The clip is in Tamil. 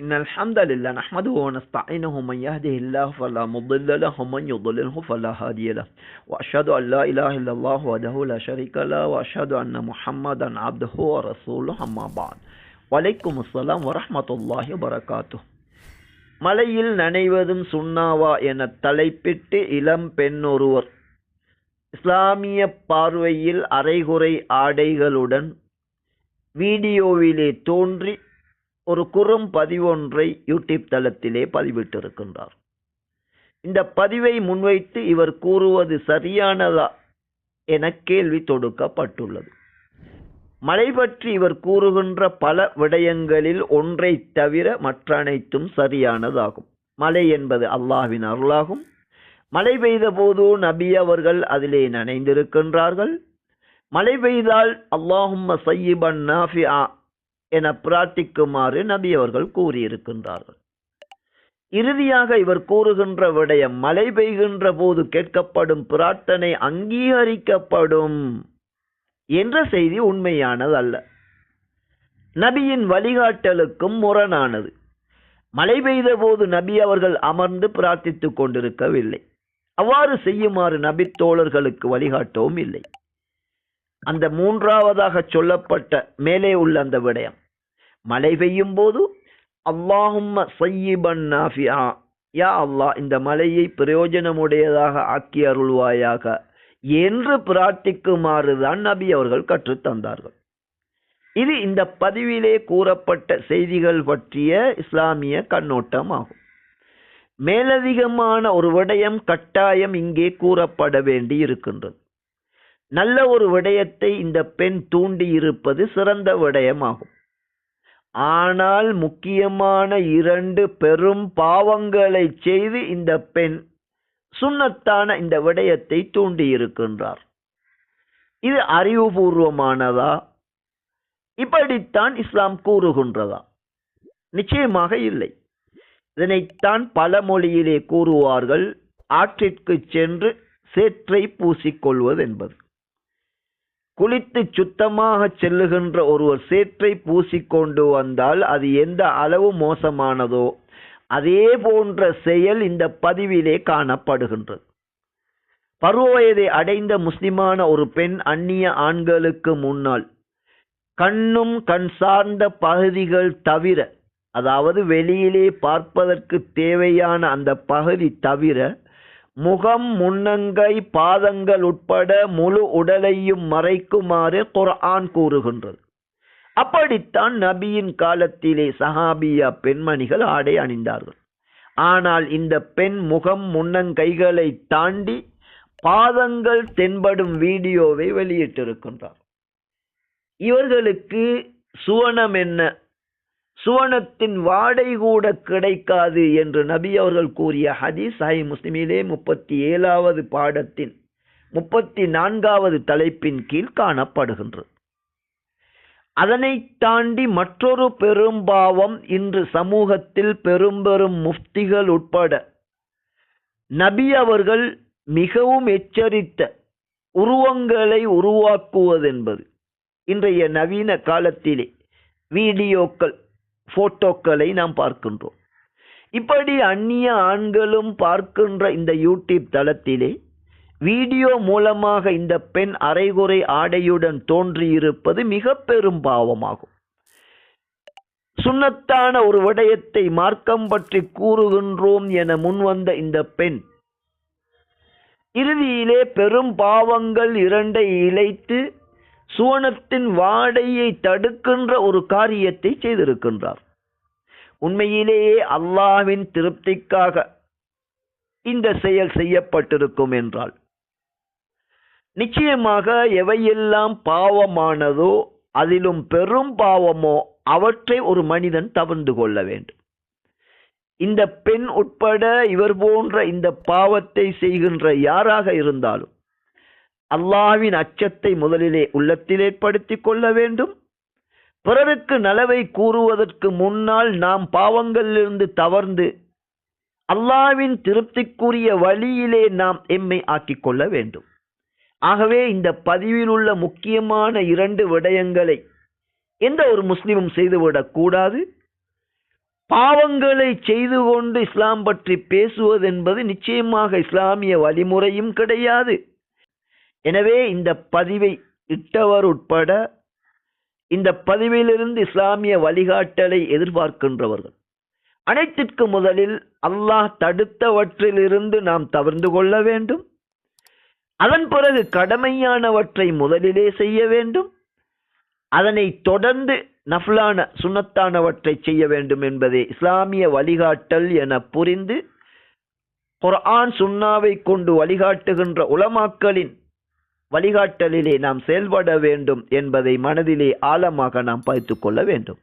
إن الحمد لله نحمده ونستعينه من يهده الله فلا مضل له ومن يضلله فلا هادي له. وأشهد أن لا إله إلا الله وحده لا شريك له وأشهد أن محمدا عبده ورسوله أما بعد. وعليكم السلام ورحمة الله وبركاته. மலையில் நனைவதும் சுண்ணாவா என தலைப்பிட்டு இளம் பெண்ணொருவர் இஸ்லாமிய பார்வையில் அரைகுறை ஆடைகளுடன் வீடியோவிலே தோன்றி ஒரு குறும் பதிவொன்றை யூடியூப் தளத்திலே பதிவிட்டிருக்கின்றார். இந்த பதிவை முன்வைத்து இவர் கூறுவது சரியானதா என கேள்வி தொடுக்கப்பட்டுள்ளது. மழை பற்றி இவர் கூறுகின்ற பல விடயங்களில் ஒன்றை தவிர மற்ற அனைத்தும் சரியானதாகும். மழை என்பது அல்லாஹ்வின் அருளாகும். மழை பெய்த போது நபி அவர்கள் அதிலே நனைந்திருக்கின்றார்கள். மழை பெய்தால் அல்லாஹும் சையிபன் நாஃபிஆ என பிரார்த்திக்குமாறு நபி அவர்கள் கூறியிருக்கின்றார்கள். இறுதியாக இவர் கூறுகின்ற விடயம் மழை பெய்கின்ற போது கேட்கப்படும் பிரார்த்தனை அங்கீகரிக்கப்படும் என்ற செய்தி உண்மையானது அல்ல. நபியின் வழிகாட்டலுக்கும் முரணானது. மழை பெய்த போது நபி அவர்கள் அமர்ந்து பிரார்த்தித்துக் கொண்டிருக்கவில்லை. அவ்வாறு செய்யுமாறு நபி தோழர்களுக்கு வழிகாட்டவும் இல்லை. அந்த மூன்றாவதாக சொல்லப்பட்ட மேலே உள்ள அந்த விடயம். மழை பெய்யும் போது அல்லாஹும்ம சையிபன் நாஃபியா. யா அல்லாஹ் இந்த மலையை பிரயோஜனமுடையதாக ஆக்கி அருள்வாயாக என்று பிரார்த்திக்குமாறுதான் நபி அவர்கள் கற்றுத் தந்தார்கள். இது இந்த பதிவிலே கூறப்பட்ட செய்திகள் பற்றிய இஸ்லாமிய கண்ணோட்டம் ஆகும். மேலதிகமான ஒரு விடயம் கட்டாயம் இங்கே கூறப்பட வேண்டி இருக்கின்றது நல்ல ஒரு விடயத்தை இந்த பெண் தூண்டியிருப்பது சிறந்த விடயமாகும். ஆனால் முக்கியமான இரண்டு பெரும் பாவங்களை செய்து இந்த பெண் சுண்ணத்தான இந்த விடயத்தை தூண்டி இருக்கின்றார். இது அறிவுபூர்வமானதா? இப்படித்தான் இஸ்லாம் கூறுகின்றதா? நிச்சயமாக இல்லை. இதனைத்தான் பல மொழியிலே கூறுவார்கள் ஆற்றிற்கு சென்று சேற்றை பூசிக்கொள்வது என்பது குளித்து சுத்தமாக செல்லுகின்ற ஒருவர் சேற்றை பூசிக்கொண்டு வந்தால் அது எந்த அளவு மோசமானதோ அதே போன்ற செயல் இந்த பதிவிலே காணப்படுகின்றது. பருவ வயதை அடைந்த முஸ்லிமான ஒரு பெண் அந்நிய ஆண்களுக்கு முன்னால் கண்ணும் கண் சார்ந்த பகுதிகள் தவிர அதாவது வெளியிலே பார்ப்பதற்கு தேவையான அந்த பகுதி தவிர முகம் முன்னங்கை பாதங்கள் உட்பட முழு உடலையும் மறைக்குமாறு குர்ஆன் கூறுகின்றது. அப்படித்தான் நபியின் காலத்திலே சஹாபியா பெண்மணிகள் ஆடை அணிந்தார்கள். ஆனால் இந்த பெண் முகம் முன்னங்கைகளை தாண்டி பாதங்கள் தென்படும் வீடியோவை வெளியிட்டிருக்கின்றார். இவர்களுக்கு சுவனம் என்ன? சுவனத்தின் வாடை கூட கிடைக்காது என்று நபி அவர்கள் கூறிய ஹதீஸ் சாய் முஸ்லிமிலே முப்பத்தி ஏழாவது பாடத்தின் முப்பத்தி நான்காவது தலைப்பின் கீழ் காணப்படுகின்றது. அதனை தாண்டி மற்றொரு பெரும்பாவம் இன்று சமூகத்தில் பெரும் பெரும் முஃப்திகள் உட்பட நபி அவர்கள் மிகவும் எச்சரித்த உருவங்களை உருவாக்குவதென்பது. இன்றைய நவீன காலத்திலே வீடியோக்கள் போட்டோக்களை நாம் பார்க்கின்றோம். இப்படி அந்நிய ஆண்களும் பார்க்கின்ற இந்த யூடியூப் தளத்திலே வீடியோ மூலமாக இந்த பெண் அரைகுறை ஆடையுடன் தோன்றியிருப்பது மிக பெரும் பாவமாகும். சுண்ணத்தான ஒரு விடயத்தை மார்க்கம் பற்றி கூறுகின்றோம் என முன்வந்த இந்த பெண் இறுதியிலே பெரும் பாவங்கள் இரண்டை இழைத்து சுவனத்தின் வாடையை தடுக்கின்ற ஒரு காரியத்தை செய்திருக்கின்றார். உண்மையிலேயே அல்லாவின் திருப்திக்காக இந்த செயல் செய்யப்பட்டிருக்கும் என்றால் நிச்சயமாக எவையெல்லாம் பாவமானதோ அதிலும் பெரும் பாவமோ அவற்றை ஒரு மனிதன் தவிர்ந்து கொள்ள வேண்டும். இந்த பெண் உட்பட இவர் போன்ற இந்த பாவத்தை செய்கின்ற யாராக இருந்தாலும் அல்லாவின் அச்சத்தை முதலிலே உள்ளத்தில் ஏற்படுத்தி கொள்ள வேண்டும். பிறருக்கு நலவை கூறுவதற்கு முன்னால் நாம் பாவங்களிலிருந்து தவர்ந்து அல்லாவின் திருப்திக்குரிய வழியிலே நாம் எம்மை ஆக்கிக் கொள்ள வேண்டும். ஆகவே இந்த பதிவில் உள்ள முக்கியமான இரண்டு விடயங்களை எந்த ஒரு முஸ்லிமும் செய்துவிடக்கூடாது பாவங்களை செய்து கொண்டு இஸ்லாம் பற்றி பேசுவது என்பது நிச்சயமாக இஸ்லாமிய வழிமுறையும் கிடையாது. எனவே இந்த பதிவை இட்டவர் உட்பட இந்த பதிவிலிருந்து இஸ்லாமிய வழிகாட்டலை எதிர்பார்க்கின்றவர்கள். அனைத்திற்கு முதலில் அல்லாஹ் தடுத்தவற்றிலிருந்து நாம் தவிர்ந்து கொள்ள வேண்டும். அதன் பிறகு கடமையானவற்றை முதலிலே செய்ய வேண்டும். அதனை தொடர்ந்து நஃப்லான சுன்னத்தானவற்றை செய்ய வேண்டும் என்பதே இஸ்லாமிய வழிகாட்டல் என புரிந்து குர்ஆன் சுன்னாவை கொண்டு வழிகாட்டுகின்ற உலமாக்களின் வழிகாட்டலிலே நாம் செயல்பட வேண்டும் என்பதை மனதிலே ஆழமாக நாம் பார்த்து கொள்ள வேண்டும்.